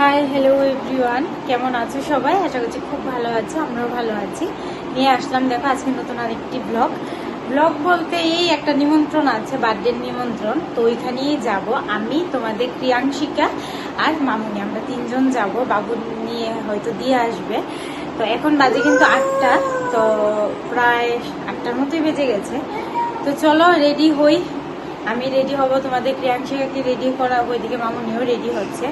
Hi hello everyone কেমন আছো সবাই? আশা করছি খুব ভালো আছো, আমরাও ভালো আছি। নিয়ে আসলাম, দেখো আজকে নতুন আরেকটি ব্লগ ব্লগ বলতে এই একটা নিমন্ত্রণ আছে বার্থডের নিমন্ত্রণ। তো ওইখানেই যাব আমি, তোমাদের ক্রিয়াংশিকা আর মামুনি। আমরা তিনজন যাব, বাবু নিয়ে হয়তো দিয়ে আসবে। তো এখন বাজে কিন্তু আটটা, তো প্রায় আটটার মতোই বেজে গেছে। তো চলো রেডি হই। আমি রেডি হব, তোমাদের ক্রিয়াংশিকাকে রেডি করাবো, এদিকে মামুনিও রেডি হচ্ছে।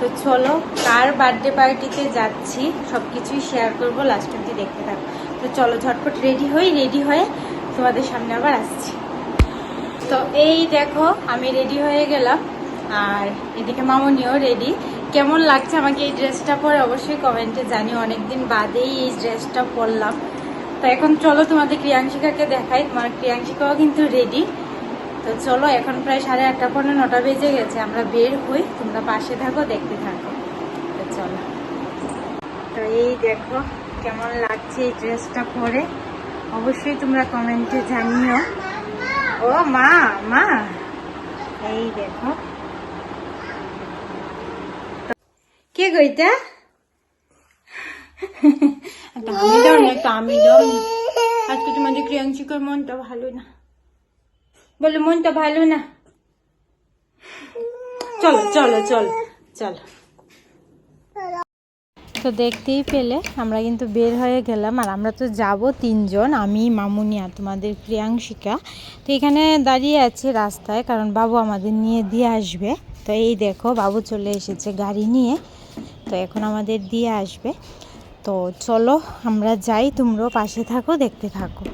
তো চলো, কার বার্থডে পার্টিতে যাচ্ছি সব কিছুই শেয়ার করব লাস্ট অব্দি দেখতে থাকো। তো চলো, ঝটপট রেডি হই রেডি হয়ে তোমাদের সামনে আবার আসছি। তো এই দেখো, আমি রেডি হয়ে গেলাম, আর এদিকে মামনিও রেডি কেমন লাগছে আমাকে এই ড্রেসটা পরে? অবশ্যই কমেন্টে জানি অনেকদিন বাদেই এই ড্রেসটা পরলাম। তো এখন চলো তোমাদের ক্রিয়াংশিকাকে দেখাই। তোমার ক্রিয়াংশিকাও কিন্তু রেডি তো চলো, এখন প্রায় সাড়ে আটটা পনেরো নটা বেজে গেছে। আমরা বের হই, তোমরা পাশে থাকো, দেখতে থাকো। তো চলো। তো এই দেখো, কেমন লাগছে এই ড্রেসটা পরে? অবশ্যই তোমরা কমেন্টে জানিও। ও মা মা! এই দেখো। কে গইটা আমি দাও না আমি দাও আজকে তোমাদের ক্রিয়াংশিকার মনটা ভালো না। বলো, মনটা ভালো না? চলো চলো চলো চলো। তো দেখতেই পেলে, আমরা কিন্তু বের হয়ে গেলাম, আর আমরা তো যাব তিনজন, আমি, মামুনি আর তোমাদের প্রিয়াংশিকা। তো এখানে দাঁড়িয়ে আছে রাস্তায়, কারণ বাবু আমাদের নিয়ে দিয়ে আসবে। তো এই দেখো, বাবু চলে এসেছে গাড়ি নিয়ে, তো এখন আমাদের দিয়ে আসবে। তো চলো, আমরা যাই, তোমরাও পাশে থাকো, দেখতে থাকো।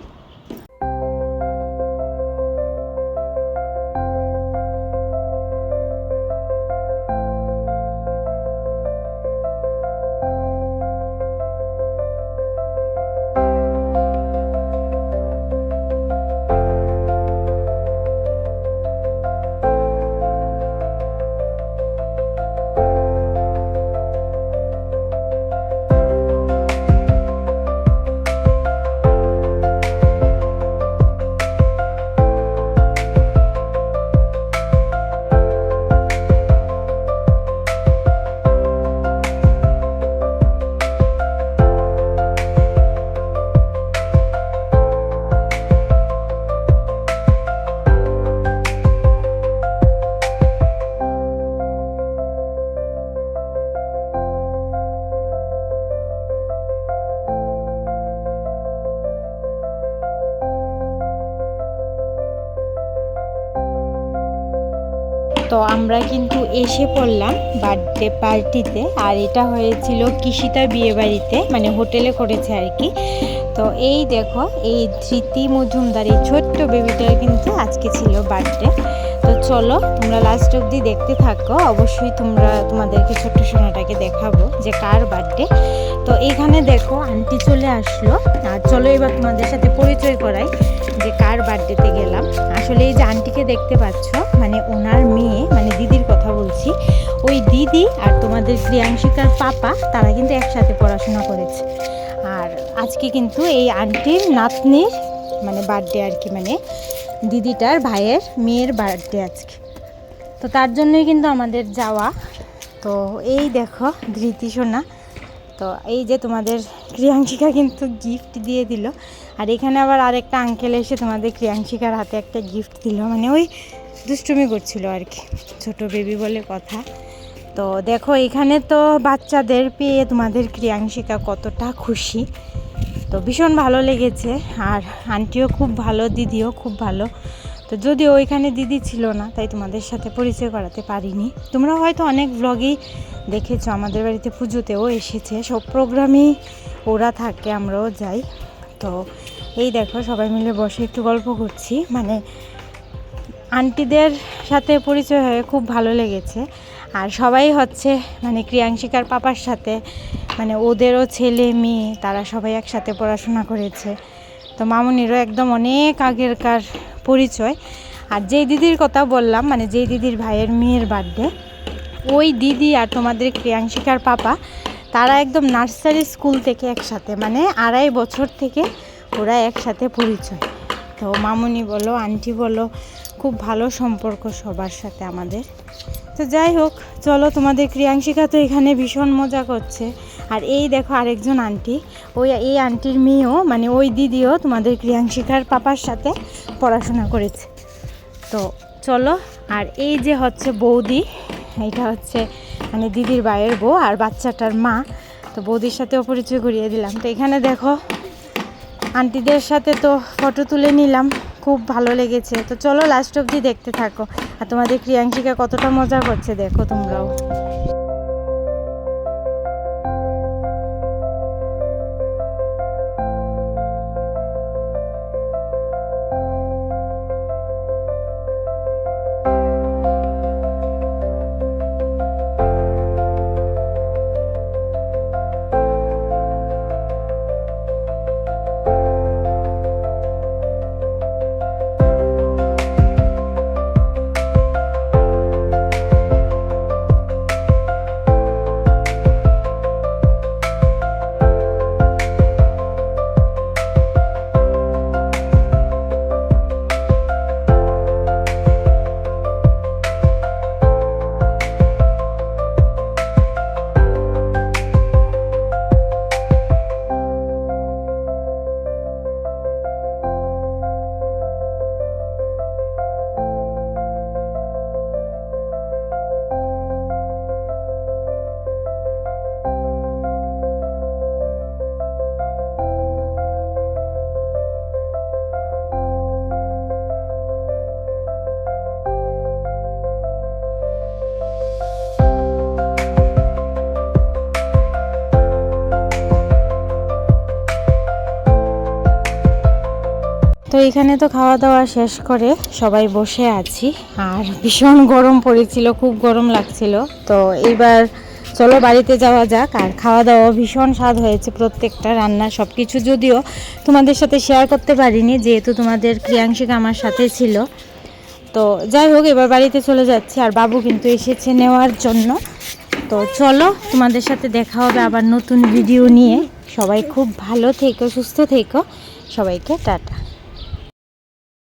তো আমরা কিন্তু এসে পড়লাম বার্থডে পার্টিতে আর এটা হয়েছিল কৃষিতা বিয়ে বাড়িতে মানে হোটেলে করেছে আর কি। তো এই দেখো, এই ধৃতি মজুমদার, এই ছোট্ট বেবিটার কিন্তু আজকে ছিল বার্থডে। তো চলো, তোমরা লাস্ট অবধি দেখতে থাকো। অবশ্যই তোমরা তোমাদেরকে ছোট্ট সোনাটাকে দেখাবো যে কার বার্থডে তো এখানে দেখো আন্টি চলে আসলো। আর চলো এবার তোমাদের সাথে পরিচয় করাই যে কার বার্থডেতে গেলাম। আসলে এই যে আন্টিকে দেখতে পাচ্ছ মানে ওনার মেয়ে মানে দিদির কথা বলছি, ওই দিদি আর তোমাদের প্রিয়াংশিকার পাপা, তারা কিন্তু একসাথে পড়াশোনা করেছে। আর আজকে কিন্তু এই আন্টির নাতনির মানে বার্থডে আর কি মানে। দিদিটার ভাইয়ের মেয়ের বার্থডে আজকে। তো তার জন্যই কিন্তু আমাদের যাওয়া। তো এই দেখো, ধৃতি সোনা। তো এই যে তোমাদের ক্রিয়াংশিকা কিন্তু গিফট দিয়ে দিল। আর এখানে আবার আরেকটা আঙ্কেল এসে তোমাদের ক্রিয়াংশিকার হাতে একটা গিফট দিল। মানে ওই দুষ্টুমি করছিল আর কি। ছোট বেবি বলে কথা। তো দেখো, এখানে তো বাচ্চাদের পেয়ে তোমাদের ক্রিয়াংশিকা কতটা খুশি। তো ভীষণ ভালো লেগেছে। আর আন্টিও খুব ভালো, দিদিও খুব ভালো। তো যদিও ওইখানে দিদি ছিল না, তাই তোমাদের সাথে পরিচয় করাতে পারিনি। তোমরা হয়তো অনেক ব্লগেই দেখেছ, আমাদের বাড়িতে পুজোতেও এসেছে। সব প্রোগ্রামেই ওরা থাকে, আমরাও যাই। তো এই দেখো, সবাই মিলে বসে একটু গল্প করছি। মানে আন্টিদের সাথে পরিচয় হয়ে খুব ভালো লেগেছে। আর সবাই হচ্ছে মানে ক্রিয়াংশিকার পাপার সাথে মানে ওদেরও ছেলে, মেয়ে, তারা সবাই একসাথে পড়াশোনা করেছে। তো মামুনিরও একদম অনেক আগেরকার পরিচয়। আর যেই দিদির কথা বললাম মানে যেই দিদির ভাইয়ের মেয়ের বার্থডে ওই দিদি আর তোমাদের ক্রিয়াংশিকার পাপা, তারা একদম নার্সারি স্কুল থেকে একসাথে মানে আড়াই বছর থেকে ওরা একসাথে পরিচয়। তো মামুনি বলো, আন্টি বলো খুব ভালো সম্পর্ক সবার সাথে আমাদের। তো যাই হোক, চলো তোমাদের ক্রিয়াংশিকা তো এখানে ভীষণ মজা করছে। আর এই দেখো আরেকজন আন্টি, ওই এই আন্টির মেয়েও মানে ওই দিদিও তোমাদের ক্রিয়াংশিকার পাপার সাথে পড়াশোনা করেছে। তো চলো, আর এই যে হচ্ছে বৌদি, এটা হচ্ছে মানে দিদির বায়ের বউ আর বাচ্চাটার মা। তো বৌদির সাথেও পরিচয় করিয়ে দিলাম। তো এখানে দেখো, আন্টিদের সাথে তো ফটো তুলে নিলাম। খুব ভালো লেগেছে। তো চলো লাস্ট অবধি দেখতে থাকো। আর তোমাদের ক্রিয়াংশিকা কতটা মজা করছে দেখো তোমরাও। তো এখানে তো খাওয়া দাওয়া শেষ করে সবাই বসে আছি। আর ভীষণ গরম পড়েছিল, খুব গরম লাগছিল। তো এইবার চলো বাড়িতে যাওয়া যাক। আর খাওয়া দাওয়া ভীষণ স্বাদ হয়েছে প্রত্যেকটা রান্না সব কিছু যদিও তোমাদের সাথে শেয়ার করতে পারিনি, যেহেতু তোমাদের ক্রিয়াংশিক আমার সাথে ছিল। তো যাই হোক, এবার বাড়িতে চলে যাচ্ছি। আর বাবু কিন্তু এসেছে নেওয়ার জন্য। তো চলো, তোমাদের সাথে দেখা হবে আবার নতুন ভিডিও নিয়ে। সবাই খুব ভালো থেকো, সুস্থ থেকো। সবাইকে টাটা।